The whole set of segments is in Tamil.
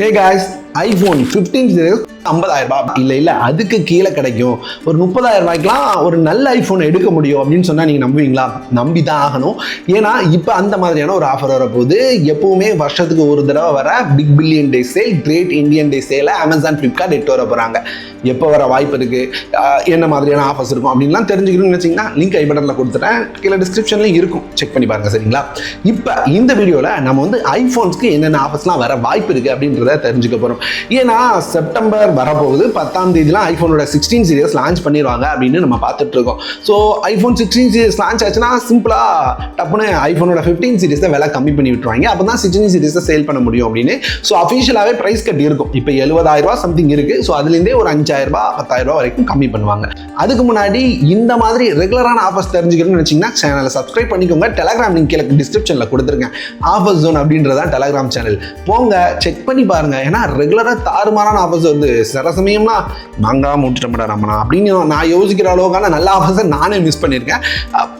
Hey guys, iPhone fifteen series ஐம்பதாயிரம் ரூபாய். இல்லை இல்லை அதுக்கு கீழே கிடைக்கும். ஒரு முப்பதாயிரம் ரூபாய்க்குலாம் ஒரு நல்ல ஐஃபோன் எடுக்க முடியும் அப்படின்னு சொன்னால் நீங்கள் நம்புவீங்களா? நம்பி தான் ஆகணும். ஏன்னா இப்போ அந்த மாதிரியான ஒரு ஆஃபர் வரப்போகுது. எப்பவுமே வருஷத்துக்கு ஒரு தடவை வர big billion day sale great Indian day சேலை அமேசான் ஃப்ளிப்கார்ட் எட்டு வர போகிறாங்க எப்போ வர வாய்ப்பு இருக்குது என்ன மாதிரியான ஆஃபர்ஸ் இருக்கும் அப்படின்லாம் தெரிஞ்சுக்கணும்னு நினச்சிங்கன்னா லிங்க் ஐ பட்டனில் கொடுத்துட்டேன். கீழே டிஸ்கிரிப்ஷன்லையும் இருக்கும். செக் பண்ணி பாருங்க சரிங்களா? இப்போ இந்த வீடியோவில் நம்ம வந்து ஐஃபோன்ஸ்க்கு என்னென்ன ஆஃபர்ஸ்லாம் வர வாய்ப்பு இருக்குது அப்படின்றத தெரிஞ்சுக்க போகிறோம் ஏன்னா செப்டம்பர் வரப்போகுது. பத்தாம் தேதிலாம் ஐஃபோனோட சிக்ஸ்டீன் சீரியஸ் லான்ச் பண்ணிடுவாங்க அப்படின்னு நம்ம பார்த்துட்டு இருக்கோம். So iPhone sixteen series launch ஆச்சுன்னா சிம்பிளாக டப்புன்னு ஐஃபோனோட ஃபிஃப்டீன் சீரியஸை விலை கம்மி பண்ணி விட்டுருவாங்க. அப்போ தான் சிக்ஸ்டீன் சீரியஸை சேல் பண்ண முடியும் அப்படின்னு. ஸோ அஃபிஷியலாகவே ப்ரைஸ் கட் இருக்கும். இப்போ எழுபதாயிரம் ரூபா சம்திங் இருக்குது ஸோ அதுலேருந்தே ஒரு அஞ்சாயிரம் பத்தாயிரரூபா வரைக்கும் கம்மி பண்ணுவாங்க. அதுக்கு முன்னாடி இந்த மாதிரி ரெகுலரான ஆஃபர்ஸ் தெரிஞ்சுக்கணும்னு நினச்சிங்கன்னா சேனலை சப்ஸ்கிரைப் பண்ணிக்கோங்க. டெலகிராம் லிங்க் கீழே டிஸ்கிரிப்ஷனில் கொடுத்துருக்கேன் ஆஃபர் ஜோன் அப்படின்றதான் டெலகிராம் சேனல் போங்க செக் பண்ணி பாருங்க. ஏன்னா ரெகுலராக தாறுமாறான ஆஃபர்ஸ் வந்து சில சமயம்னா நாங்கள் முட்டுட்டோம்டா நம்மனா அப்படின்னு நான் யோசிக்கிற அளவுக்கான நல்ல ஆஃபர்ஸை நானே மிஸ் பண்ணியிருக்கேன்.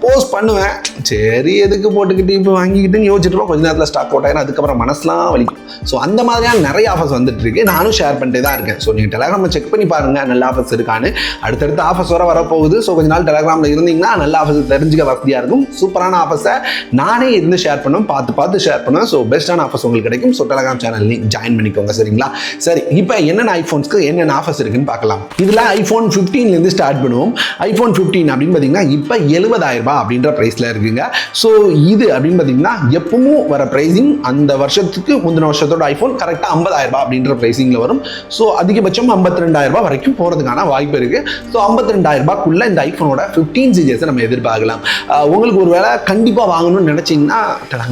போஸ்ட் பண்ணுவேன். சரி எதுக்கு போட்டுக்கிட்டு இப்போ வாங்கிக்கிட்டுன்னு யோசிச்சுட்டு கொஞ்ச நேரத்தில் ஸ்டாக் போட்டாயிரும் அதுக்கப்புறம் மனசுலாம் வலிக்கும். ஸோ அந்த மாதிரியான நிறைய ஆஃபர்ஸ் வந்துட்டு இருக்கு. நானும் ஷேர் பண்ணிட்டு தான் இருக்கேன். ஸோ நீங்கள் டெலகிராமில் செக் பண்ணி பாருங்கள் நல்ல ஆஃபர்ஸ் இருக்கான்னு. அடுத்தடுத்து ஆஃபர்ஸ் வர வரப்போகுது. ஸோ கொஞ்ச நாள் டெலகிராமில் இருந்தீங்கன்னா நல்ல ஆஃபர்ஸ் தெரிஞ்சுக்க வசதியாக இருக்கும். சூப்பரான ஆஃபர்ஸை நானே இருந்து ஷேர் பண்ணுவேன். பார்த்து பார்த்து ஷேர் பண்ணுவேன். ஸோ பெஸ்ட்டான ஆஃபர்ஸ் உங்களுக்கு கிடைக்கும். ஸோ டெலகிராம் சேனல் ஜாயின் பண்ணிக்கோங்க. சரிங்களா? சரி இப்போ என்னென்ன ஐஃபோன்ஸ்க்கு என்னென்ன ஆஃபர்ஸ் இருக்குன்னு பார்க்கலாம். இதில் ஐஃபோன் ஃபிஃப்டீன்லேருந்து ஸ்டார்ட் பண்ணுவோம். ஐஃபோன் ஃபிஃப்டீன் அப்படின்னு பார்த்தீங்கன்னா இப்போ எழுபதாயிரம் ரூபாய் அப்படின்ற ப்ரைஸில் இருக்குங்க. ஸோ இது அப்படின்னு பார்த்தீங்கன்னா எப்பவும் வர ப்ரைஸிங் அந்த வருஷத்துக்கு முந்தின வருஷத்தோட ஐஃபோன் கரெக்டாக ஐம்பதாயிரம் ரூபாய் அப்படின்ற ப்ரைஸிங்கில் வரும். ஸோ அதிகபட்சம் ஐம்பத்தி ரெண்டாயிரம் ரூபாய் வரைக்கும் போகிறதுக்கான வாய்ப்பு இருக்குது ஸோ ஐம்பத்தி ரெண்டாயிரம் ரூபாய்க்குள்ள இந்த ஐஃபோனோட ஃபிஃப்டீன் சீரியஸை நம்ம எதிர்பார்க்கலாம். உங்களுக்கு ஒரு வேளை கண்டிப்பாக வாங்கணும்னு நினச்சிங்கன்னா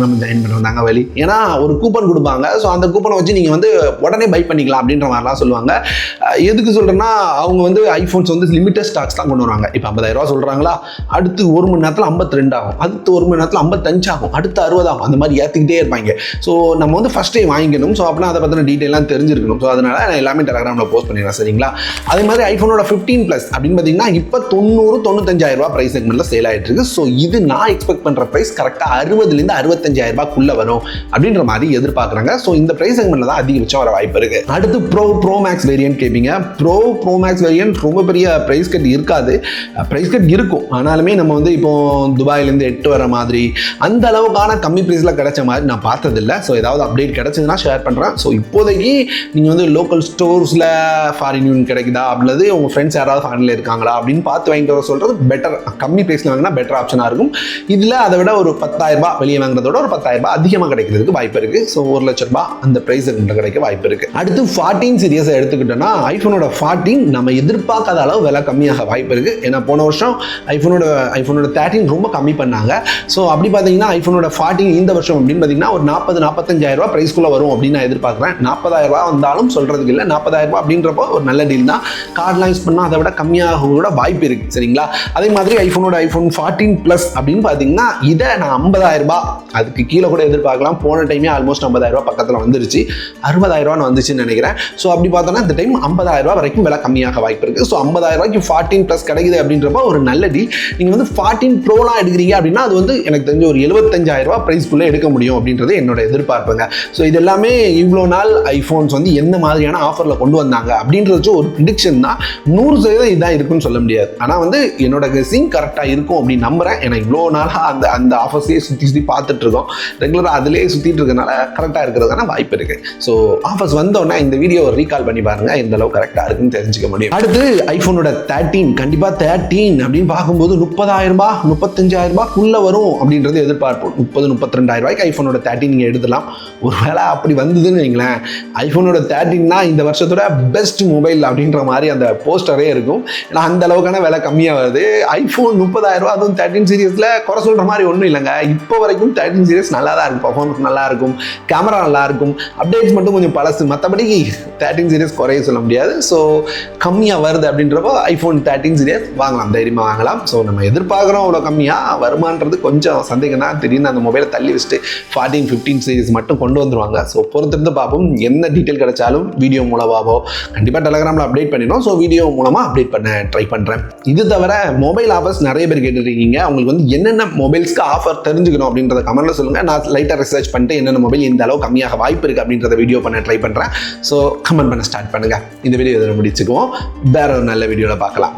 நம்ம ஜாயின் வந்தாங்க வழி. ஏன்னா ஒரு கூப்பன் கொடுப்பாங்க. ஸோ அந்த கூப்பனை வச்சு நீங்கள் வந்து உடனே பை பண்ணிக்கலாம் அப்படின்ற மாதிரிலாம் சொல்லுவாங்க. எதுக்கு சொல்கிறேன்னா அவங்க வந்து ஐஃபோன்ஸ் வந்து லிமிட்டட் ஸ்டாக்ஸ் தான் கொண்டு வருவாங்க. இப்போ ஐம்பதாயிரம் ரூபா சொல்கிறாங்களா அடுத்து ஒரு மணி நேரத்தில் ஐம்பத்தி ரெண்டு ஆகும் அடுத்து ஒரு மணி நேரத்தில் ஐம்பத்தஞ்சு ஆகும் அடுத்து அறுபது ஆகும் அந்த மாதிரி ஏற்றிக்கிட்டே இருப்பாங்க. ஸோ நம்ம வந்து ஃபஸ்ட்டே வாங்கிக்கணும். ஸோ அப்படின்னா அதை பற்றின டீட்டெயிலாம் தெரிஞ்சிருக்கணும். ஸோ அதனால் நான் எல்லாமே டெலகிராமில் போஸ்ட் பண்ணிடுறேன். சரிங்களா? அதே மாதிரி ஐஃபோனோட ஃபிஃப்டீன் ப்ளஸ் அப்படின்னு பார்த்தீங்கன்னா இப்போ தொண்ணூறு தொண்ணூத்தஞ்சாயிரம் ரூபா ப்ரைஸ் செக்மெண்ட்டில் சேல் ஆகிட்டு இருக்கு. ஸோ இது நான் எக்ஸ்பெக்ட் பண்ணுற ப்ரைஸ் கரெக்டாக அறுபதுலேருந்து அறுபத்தஞ்சாயிரம் ரூபாய்க்குள்ளே வரும் அப்படின்ற மாதிரி எதிர்பார்க்குறாங்க. ஸோ இந்த ப்ரைஸ் செக்மெண்ட்டில் தான் அதிகபட்சம் வர வாய்ப்பு இருக்கு. அடுத்து ப்ரோ ப்ரோ மேக்ஸ் வேரியன்ட் கேட்பீங்க ப்ரோ ப்ரோ மேக்ஸ் வேரியன்ட் ரொம்ப பெரிய ப்ரைஸ் கட் இருக்காது. ப்ரைஸ் கட் இருக்கும். ஆனாலுமே நம்ம வந்து இப்போ துபாயிலேருந்து எட்டு வர மாதிரி அந்த அளவுக்கான கம்மி ப்ரைஸில் கிடைச்ச மாதிரி நான் பார்த்ததில்ல. ஸோ ஏதாவது அப்டேட் கிடைச்சதுன்னா ஷேர் பண்ணுறேன் ஸோ இப்போதைக்கு நீங்கள் வந்து லோக்கல் ஸ்டோர்ஸில் ஃபாரின் யூனியன் கிடைக்குதா? அல்லது உங்கள் ஃப்ரெண்ட்ஸ் யாராவது ஃபாரினில் இருக்காங்களா? அப்படின்னு பார்த்து வாங்கிட்டு வர சொல்கிறது பெட்டர் கம்மி ப்ரைஸில் வாங்கினா பெட்டர் ஆப்ஷனாக இருக்கும். இதில் அதை விட ஒரு பத்தாயிரரூபா வெளியே வாங்குறதோட ஒரு பத்தாயிரம் ரூபாய் அதிகமாக கிடைக்கிறதுக்கு வாய்ப்பு இருக்குது ஸோ ஒரு லட்ச ரூபா அந்த ப்ரைஸ் கிடைக்க வாய்ப்பு இருக்குது அடுத்து ஃபார்ட்டீன் சீரியஸை எடுத்துக்கிட்டோன்னா ஐஃபோனோட ஃபார்ட்டீன் நம்ம எதிர்பார்க்காத அளவு விலை கம்மியாக வாய்ப்பு இருக்குது ஏன்னா போன வருஷம் ஐஃபோனோட ஐஃபோனோட தேர்ட்டின் ரொம்ப கம்மி பண்ணாங்க. ஸோ அப்படி பார்த்தீங்கன்னா ஐஃபோனோட ஃபார்ட்டின் இந்த வருஷம் அப்படின்னு பார்த்தீங்கன்னா ஒரு நாற்பது நாற்பத்தஞ்சாயிரம் ரூபாய் ப்ரைஸ்க்குள்ளே வரும் அப்படின்னு நான் எதிர்பார்க்குறேன். நாற்பதாயிரம் வந்தாலும் சொல்கிறதுக்கு இல்லை நாற்பதாயிரம் அப்படின்றப்போ ஒரு நல்ல டீல் தான். கார்ட்லாம் யூஸ் பண்ணால் அதை விட கம்மியாக கூட வாய்ப்பு இருக்குது சரிங்களா? அதே மாதிரி ஐஃபோனோட ஐஃபோன் ஃபார்ட்டீன் ப்ளஸ் அப்படின்னு பார்த்தீங்கன்னா இதை நான் ஐம்பதாயிரம் அதுக்கு கீழே கூட எதிர்பார்க்கலாம். போன டைமே ஆல்மோஸ்ட் ஐம்பதாயிரம் பக்கத்தில் வந்துருச்சு. அறுபதாயிரம் ரூபான்னு இருந்துச்சுன்னு நினைக்கிறேன். ஸோ அப்படி பார்த்தோன்னா இந்த டைம் ஐம்பதாயிரம் ரூபாய் வரைக்கும் விலை கம்மியாக வாய்ப்பு இருக்குது ஸோ ஐம்பதாயிரம் ரூபாய்க்கு ஃபார்ட்டின் ப்ளஸ் கிடைக்குது அப்படின்றப்ப ஒரு நல்ல டீல் நீங்கள் வந்து ஃபார்ட்டின் ப்ரோலாம் எடுக்கிறீங்க அப்படின்னா அது வந்து எனக்கு தெரிஞ்ச ஒரு எழுபத்தஞ்சாயிரம் ரூபாய் ப்ரைஸ்க்குள்ளே எடுக்க முடியும் அப்படின்றது என்னோட எதிர்பார்ப்புங்க. ஸோ இது எல்லாமே இவ்வளோ நாள் ஐஃபோன்ஸ் வந்து எந்த மாதிரியான ஆஃபரில் கொண்டு வந்தாங்க அப்படின்றது ஒரு ப்ரிடிக்ஷன் தான். நூறு சதவீதம் இதான் இருக்குன்னு சொல்ல முடியாது. ஆனால் வந்து என்னோட கெஸிங் கரெக்டாக இருக்கும் அப்படின்னு நம்புகிறேன் ஏன்னா இவ்வளோ நாளாக அந்த அந்த ஆஃபர்ஸையே சுற்றி சுற்றி பார்த்துட்டு இருக்கோம். ரெகுலராக அதிலே சுற்றிட்டு இருக்கனால கரெக்டாக இருக்கிறதுக்கான வாய்ப்பு இருக்கு. ஸோ ஆஃபர்ஸ் வந்து வந்தோடனே இந்த வீடியோவை ரீகால் பண்ணி பாருங்க. எந்த அளவு கரெக்டாக இருக்குன்னு தெரிஞ்சுக்க முடியும். அடுத்து ஐஃபோனோட தேர்ட்டீன் கண்டிப்பாக தேர்ட்டீன் அப்படின்னு பார்க்கும்போது முப்பதாயிரம் ரூபாய் முப்பத்தஞ்சாயிரம் ரூபாய்க்குள்ள வரும் அப்படின்றது எதிர்பார்ப்போம் முப்பது முப்பத்தி ரெண்டாயிரம் ரூபாய்க்கு ஐஃபோனோட தேர்ட்டின் நீங்கள் எடுத்துலாம் ஒருவேளை அப்படி வந்ததுன்னு வைங்களேன் ஐஃபோனோட தேர்ட்டின்னா இந்த வருஷத்தோட பெஸ்ட் மொபைல் அப்படின்ற மாதிரி அந்த போஸ்டரே இருக்கும். ஏன்னா அந்த அளவுக்கான விலை கம்மியாக வருது. ஐஃபோன் முப்பதாயிரம் ரூபா அதுவும் தேர்ட்டின் சீரியஸில் குறை சொல்கிற மாதிரி ஒன்றும் இல்லைங்க. இப்போ வரைக்கும் தேர்ட்டின் சீரியஸ் நல்லா தான் இருக்கும். பர்ஃபார்மன்ஸ் நல்லா இருக்கும் கேமரா நல்லா இருக்கும் அப்டேட்ஸ் மட்டும் கொஞ்சம் பழசு. மற்றபடி தேர்ட்டின் சீரியஸ் குறைய சொல்ல முடியாது. ஸோ கம்மியாக வருது அப்படின்றப்போ ஐஃபோன் தேர்ட்டின் சீரியஸ் வாங்கலாம். தைரியமாக வாங்கலாம். ஸோ நம்ம எதிர்பார்க்குறோம் அவ்வளோ கம்மியாக வருமானது கொஞ்சம் சந்தேகம் தான். திடீர்னு அந்த மொபைலை தள்ளி வச்சுட்டு ஃபார்ட்டின் ஃபிஃப்டீன் சீரிஸ் மட்டும் கொண்டு வந்துருவாங்க. ஸோ பொறுத்திருந்து பார்ப்போம். என்ன டீட்டெயில் கிடைச்சாலும் வீடியோ மூலமாகவோ கண்டிப்பாக டெலகிராமில் அப்டேட் பண்ணிடும் ஸோ வீடியோ மூலமாக அப்டேட் பண்ண ட்ரை பண்ணுறேன் இது தவிர மொபைல் ஆஃபர்ஸ் நிறைய பேர் கேட்டுருக்கீங்க. அவங்களுக்கு வந்து என்னென்ன மொபைல்ஸ்க்கு ஆஃபர் தெரிஞ்சுக்கணும் அப்படின்றத கமெண்ட்டில் சொல்லுங்கள் நான் லைட்டாக ரிசர்ச் பண்ணிட்டு என்னென்ன மொபைல் இந்த அளவு கம்மியாக வாய்ப்பு இருக்குது அப்படின்றத வீடியோ பண்ண ட்ரை பண்ணுறேன் ஸோ கமெண்ட் பண்ண ஸ்டார்ட் பண்ணுங்கள் இந்த வீடியோ இதில் முடிச்சுக்குவோம். வேற ஒரு நல்ல வீடியோவில் பார்க்கலாம்.